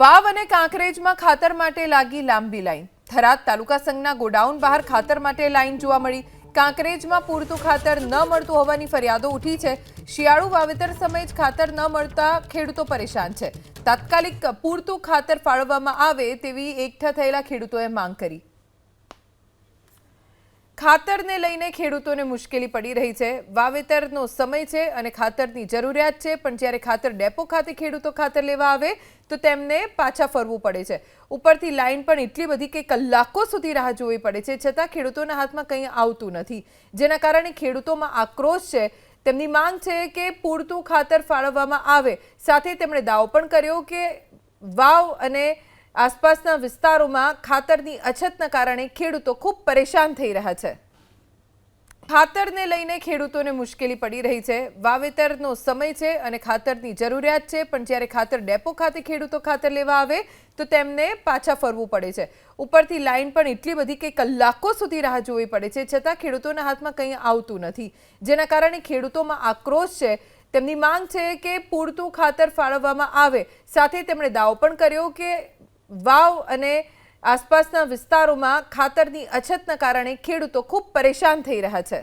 વાવ અને કાંકરેજમાં ખાતર માટે લાગી લાંબી લાઈન. થરાદ તાલુકા સંઘના ગોડાઉન બહાર ખાતર માટે લાઈન જોવા મળી. કાંકરેજમાં પૂરતું ખાતર ન મળતું હોવાની ફરિયાદો ઉઠી છે. શિયાળુ વાવેતર સમયે જ ખાતર ન મળતા ખેડૂતો પરેશાન છે. તાત્કાલિક પૂરતું ખાતર ફાળવવામાં આવે તેવી એકઠા થયેલા ખેડૂતોએ માંગ કરી. ખાતરને લઈને ખેડૂતોને મુશ્કેલી પડી રહી છે. વાવેતરનો સમય છે અને ખાતરની જરૂરિયાત છે. પણ જ્યારે ખાતર ડેપો ખાતે ખેડૂતો ખાતર લેવા આવે, તો તેમને પાછા ફરવું પડે છે. ઉપરથી લાઈન પણ એટલી બધી કે કલાકો સુધી રાહ જોવી પડે છે. છતાં ખેડૂતોના હાથમાં કંઈ આવતું નથી. જેના કારણે ખેડૂતોમાં આક્રોશ છે. તેમની માંગ છે કે પૂરતું ખાતર ફાળવવામાં આવે. સાથે તેમણે દાવો પણ કર્યો કે વાવ અને આસપાસના વિસ્તારોમાં ખાતરની અછતના કારણે ખેડૂતો ખૂબ પરેશાન થઈ રહ્યા છે. ખાતરને લઈને ખેડૂતોને મુશ્કેલી પડી રહી છે. વાવેતરનો સમય છે અને ખાતરની જરૂરિયાત છે. પણ જ્યારે ખાતર ડેપો ખાતે ખેડૂતો ખાતર લેવા આવે, તો તેમને પાછા ફરવું પડે છે. ઉપરથી લાઈન પણ એટલી બધી કે કલાકો સુધી રાહ જોવી પડે છે. છતાં ખેડૂતોના હાથમાં કંઈ આવતું નથી. જેના કારણે ખેડૂતોમાં આક્રોશ છે. તેમની માંગ છે કે પૂરતું ખાતર ફાળવવામાં આવે. સાથે તેમણે દાવો પણ કર્યો કે વાવ અને આસપાસના વિસ્તારોમાં ખાતરની અછતના કારણે ખેડૂતો ખૂબ પરેશાન થઈ રહ્યા છે.